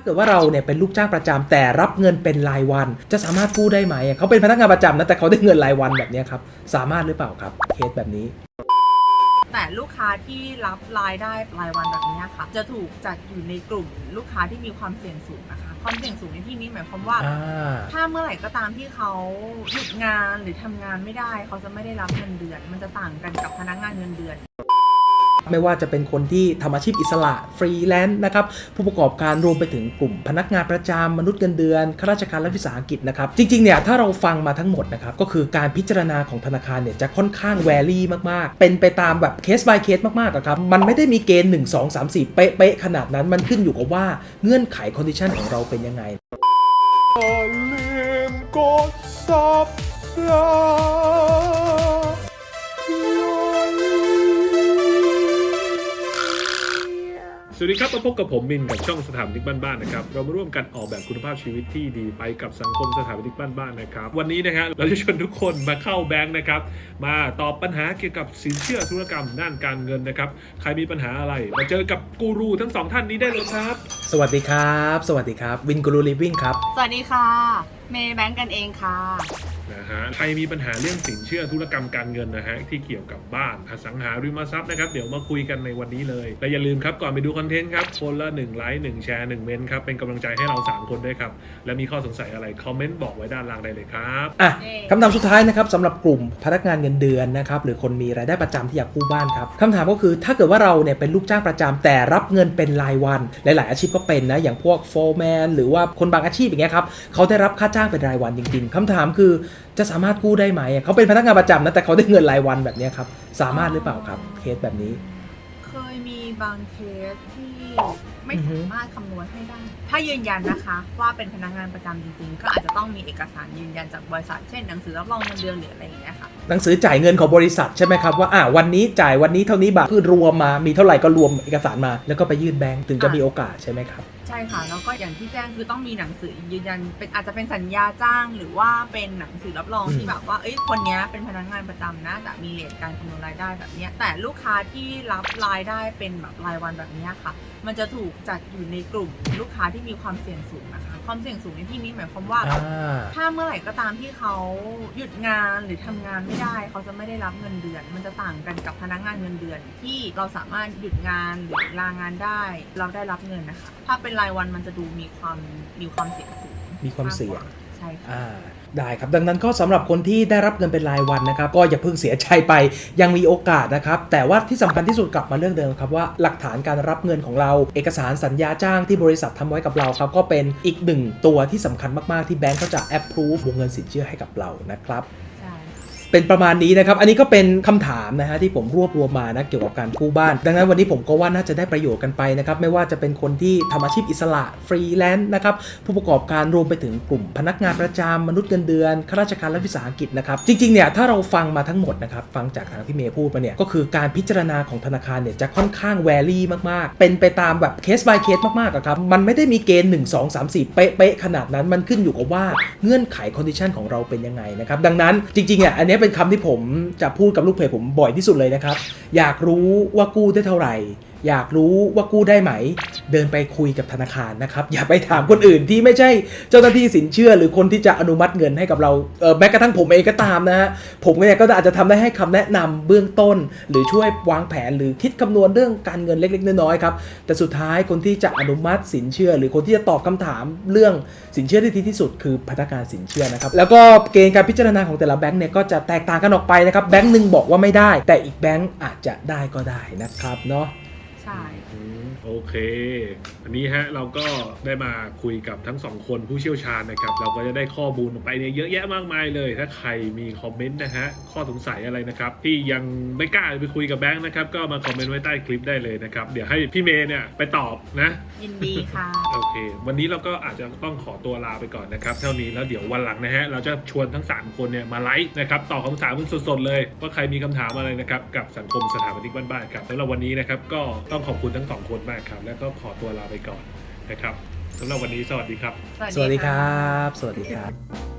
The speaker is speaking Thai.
าเกิดว่าเราเนี่ยเป็นลูกจ้างประจำแต่รับเงินเป็นรายวัน จะสามารถกู้ได้ไหมเขาเป็นพนักงานประจำนะแต่เขาได้เงินรายวันแบบเนี้ยครับสามารถหรือเปล่าครับเคสแบบนี้ แต่ลูกค้าที่รับรายได้รายวันแบบนี้ค่ะ จะถูกจัดอยู่ในกลุ่มลูกค้าที่มีความเสี่ยงสูงนะคะ ความเสี่ยงสูงในที่นี้หมายความว่าอ่าถ้าเมื่อไหร่ก็ตามที่เขาหยุดงานหรือทำงานไม่ได้ เขาจะไม่ได้รับเงินเดือน มันจะต่างกันกับพนักงานเงินเดือน ไม่ว่าจะเป็นคนที่ทำอาชีพอิสระฟรีแลนซ์นะครับผู้ประกอบการรวมไปถึงกลุ่มพนักงานประจำมนุษย์เงินเดือนข้าราชการและวิสาหกิจนะครับจริงๆเนี่ยถ้าเราฟังมาทั้งหมดนะครับก็คือการพิจารณาของธนาคารเนี่ยจะค่อนข้างแวรี่มากๆ เป็นไปตามแบบเคส by เคสมากๆอะครับมันไม่ได้มีเกณฑ์1 2 3 4 เป๊ะๆขนาดนั้นมันขึ้นอยู่กับว่าเงื่อนไขคอนดิชันของเราเป็นยังไง อย่าลืมกด subscribe สวัสดีครับมาพบกับผมมินกับช่องสถาปนิกบ้านๆนะครับเรามาร่วมกันออกแบบคุณภาพชีวิตที่ดีไปกับสังคมสถาปนิกบ้านๆนะครับวันนี้นะฮะเราจะชวนทุกคนมาเข้าแบงค์นะครับมาตอบปัญหาเกี่ยวกับสินเชื่อธุรกรรมด้านการเงินนะครับใครมีปัญหาอะไรมาเจอกับกูรูทั้งสองท่านนี้ได้เลยครับ สวัสดีครับ สวัสดีครับ วินกูรูลิฟวิ่งครับ สวัสดีค่ะ เมย์แบงก์กันเองค่ะ นะฮะใครมีปัญหาเรื่องสินเชื่อธุรกรรมการเงินนะฮะที่เกี่ยวกับบ้านอสังหาริมทรัพย์นะครับเดี๋ยวมาคุยกันในวันนี้เลยและอย่าลืมครับก่อนไปดูคอนเทนต์ครับคนละ1ไลค์1แชร์1เมนต์ครับเป็นกำลังใจให้เราสามคนด้วยครับและมีข้อสงสัยอะไรคอมเมนต์บอกไว้ด้านล่างได้เลยครับอะเย้คำถามสุดท้ายนะครับสำหรับกลุ่มพนักงานเงินเดือนนะครับหรือคนมีรายได้ประจำที่อยากกู้บ้านครับคำถามก็คือถ้าเกิดว่าเราเนี่ยเป็นลูกจ้างประจำแต่รับเงินเป็นรายวัน หลาย ๆ อาชีพก็เป็นนะอย่างพวกโฟร์แมนหรือว่าคนบางอาชีพอย่างเงี้ยครับเขาได้รับค่าจ้างเป็นรายวันจริง ๆคำถามคือจะสามารถกู้ได้ไหมเขาเป็นพนักงานประจำนะแต่เขาได้เงินรายวันแบบนี้ครับ สามารถหรือเปล่าครับเคสแบบนี้ เคยมี บางเคสที่ไม่อือฮึสามารถคำนวณให้ได้ ถ้ายืนยันนะคะ ว่าเป็นพนักงานประจำจริงๆ ก็อาจจะต้องมีเอกสารยืนยันจากบริษัท เช่นหนังสือรับรองเงินเดือนหรืออะไรอย่างเงี้ยค่ะ หนังสือจ่ายเงินของบริษัทใช่ไหมครับว่าอ่าวันนี้จ่ายวันนี้เท่านี้บาทคือรวมมามีเท่าไหร่ก็รวมเอกสารมา แล้วก็ไปยื่นแบงก์ถึงจะมีโอกาสใช่ไหมครับ ใช่ค่ะแล้วก็อย่างที่แจ้งคือต้องมีหนังสือยืนยันเป็นอาจจะเป็นสัญญาจ้างหรือว่าเป็นหนังสือรับรองอืมที่แบบว่าเอ้ยคนเนี้ยเป็นพนักงานประจำนะแต่มีเลทการคำนวณรายได้แบบเนี้ยแต่ลูกค้าที่รับรายได้เป็นแบบรายวันแบบเนี้ยค่ะ มันจะถูกจัดอยู่ในกลุ่มลูกค้าที่มีความเสี่ยงสูงนะคะ ความเสี่ยงสูงในที่นี้หมายความว่าอ่าถ้าเมื่อไหร่ก็ตามที่เขาหยุดงานหรือทำงานไม่ได้ เขาจะไม่ได้รับเงินเดือน มันจะต่างกันกับพนักงานเงินเดือน ที่เราสามารถหยุดงานหรือลางานได้ เราได้รับเงินนะคะ ถ้าเป็นรายวันมันจะดูมีความมีความเสี่ยงสูงมีความเสี่ยงกก ใช่ค่ะ ได้ครับ ดังนั้นก็สำหรับคนที่ได้รับเงินเป็นรายวันนะครับ ก็อย่าเพิ่งเสียใจไปยังมีโอกาสนะครับ แต่ว่าที่สำคัญที่สุดกลับมาเรื่องเดิมครับว่าหลักฐานการรับเงินของเรา เอกสารสัญญาจ้างที่บริษัททำไว้กับเราครับก็เป็นอีกหนึ่งตัวที่สำคัญมากๆที่แบงก์เขาจะ approve วงเงินสินเชื่อให้กับเรานะครับ เป็นประมาณนี้นะครับ อันนี้ก็เป็นคำถามนะฮะที่ผมรวบรวมมานะเกี่ยวกับการกู้บ้าน ดังนั้นวันนี้ผมก็ว่าน่าจะได้ประโยชน์กันไปนะครับ ไม่ว่าจะเป็นคนที่ทำอาชีพอิสระฟรีแลนซ์นะครับ ผู้ประกอบการรวมไปถึงกลุ่มพนักงานประจำมนุษย์เงินเดือนข้าราชการและวิสาหกิจนะครับ จริงๆเนี่ยถ้าเราฟังมาทั้งหมดนะครับ ฟังจากทางที่เมย์พูดมาเนี่ยก็คือการพิจารณาของธนาคารเนี่ยจะค่อนข้างแวรี่มากๆ เป็นไปตามแบบเคส by เคสมากๆอะครับมันไม่ได้มีเกณฑ์1 2 3 4 เป๊ะๆขนาดนั้นมันขึ้นอยู่กับว่าเงื่อนไขคอนดิชันของเราเป็นยังไงนะครับดังนั้นจริงๆอะอันนี้เป็นคำที่ผมจะพูดกับลูกเพจผมบ่อยที่สุดเลยนะครับ อยากรู้ว่ากู้ได้เท่าไหร่ อยากรู้ว่ากู้ได้ไหม เดินไปคุยกับธนาคารนะครับ อย่าไปถามคนอื่นที่ไม่ใช่เจ้าหน้าที่สินเชื่อ หรือคนที่จะอนุมัติเงินให้กับเราเออแม้กระทั่งผมเองก็ตามนะฮะผมเนี่ยก็อาจจะทำได้ให้คำแนะนำเบื้องต้น หรือช่วยวางแผนหรือคิดคำนวณเรื่องการเงินเล็ก ๆ น้อยๆครับแต่สุดท้ายคนที่จะอนุมัติสินเชื่อ หรือคนที่จะตอบคำถามเรื่องสินเชื่อที่ดีที่สุด คือพนักงานสินเชื่อนะครับแล้วก็เกณฑ์การพิจารณาของแต่ละแบงก์เนี่ยก็จะแตกต่างกันออกไปนะครับแบงก์หนึ่งบอกว่าไม่ได้ แต่อีกแบงก์อาจจะได้ก็ได้นะครับเนาะ ใช่อืม โอเค อันนี้ฮะเราก็ได้มาคุยกับทั้งสองคนผู้เชี่ยวชาญนะครับ เราก็จะได้ข้อมูลออกไปเนี่ยเยอะแยะมากมายเลย ถ้าใครมีคอมเมนต์นะฮะ ข้อสงสัยอะไรนะครับ ที่ยังไม่กล้าไปคุยกับแบงค์นะครับ ก็มาคอมเมนต์ไว้ใต้คลิปได้เลยนะครับ เดี๋ยวให้พี่เมย์เนี่ยไปตอบนะ ยินดีค่ะ โอเค วันนี้เราก็อาจจะต้องขอตัวลาไปก่อนนะครับ เท่านี้แล้วเดี๋ยววันหลังนะฮะ เราจะชวนทั้ง 3 คนเนี่ยมาไลฟ์นะครับตอบคำถามกันสดๆเลย ว่าใครมีคำถามอะไรนะครับกับสังคมสถาปนิกบ้านๆครับสำหรับวันนี้นะครับก็ต้องขอบคุณทั้งสองคนมากครับ แล้วก็ขอตัวลาไปก่อนนะครับสำหรับวันนี้สวัสดีครับ สวัสดีครับ สวัสดีครับ